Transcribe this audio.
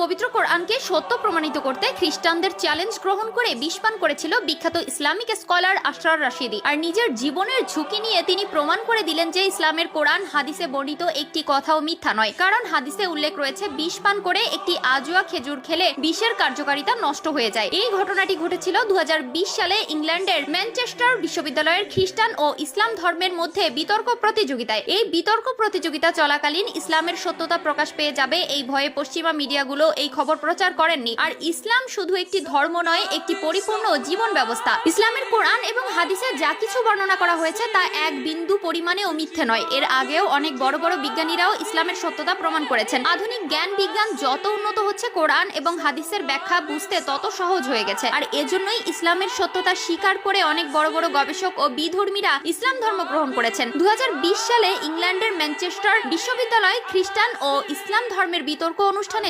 পবিত্র কোরআনকে সত্য প্রমাণিত করতে খ্রিস্টানদের চ্যালেঞ্জ গ্রহণ করে বিষপান করেছিল বিখ্যাত ইসলামিক স্কলার আশরার রাশিদি। আর নিজের জীবনের ঝুঁকি নিয়ে তিনি প্রমাণ করে দিলেন যে ইসলামের কোরআন হাদিসে বর্ণিত একটি কথাও মিথ্যা নয়। কারণ হাদিসে উল্লেখ রয়েছে, বিষ পান করে একটি আজুয়া খেজুর খেলে বিষের কার্যকারিতা নষ্ট হয়ে যায়। এই ঘটনাটি ঘটেছিল দু হাজার বিশ সালে ইংল্যান্ডের ম্যানচেস্টার বিশ্ববিদ্যালয়ের খ্রিস্টান ও ইসলাম ধর্মের মধ্যে বিতর্ক প্রতিযোগিতায়। এই বিতর্ক প্রতিযোগিতা চলাকালীন ইসলামের সত্যতা প্রকাশ পেয়ে যাবে এই ভয়ে পশ্চিমা মিডিয়াগুলো এই খবর প্রচার করেননি। আর ইসলাম শুধু একটি ধর্ম নয়, একটি পরিপূর্ণ জীবন ব্যবস্থা। ইসলামের কোরআন এবং হাদিসে যা কিছু বর্ণনা করা হয়েছে তা এক বিন্দু পরিমাণেও মিথ্যে নয়। এর আগেও অনেক বড় বড় বিজ্ঞানীরাও ইসলামের সত্যতা প্রমাণ করেছেন। আধুনিক জ্ঞান বিজ্ঞান যত উন্নত হচ্ছে কোরআন এবং হাদিসের ব্যাখ্যা বুঝতে তত সহজ হয়ে গেছে। আর এজন্যই ইসলামের সত্যতা স্বীকার করে অনেক বড় বড় গবেষক ও বিধর্মীরা ইসলাম ধর্ম গ্রহণ করেছেন। দু হাজার বিশ সালে ইংল্যান্ডের ম্যানচেস্টার বিশ্ববিদ্যালয় খ্রিস্টান ও ইসলাম ধর্মের বিতর্ক অনুষ্ঠানে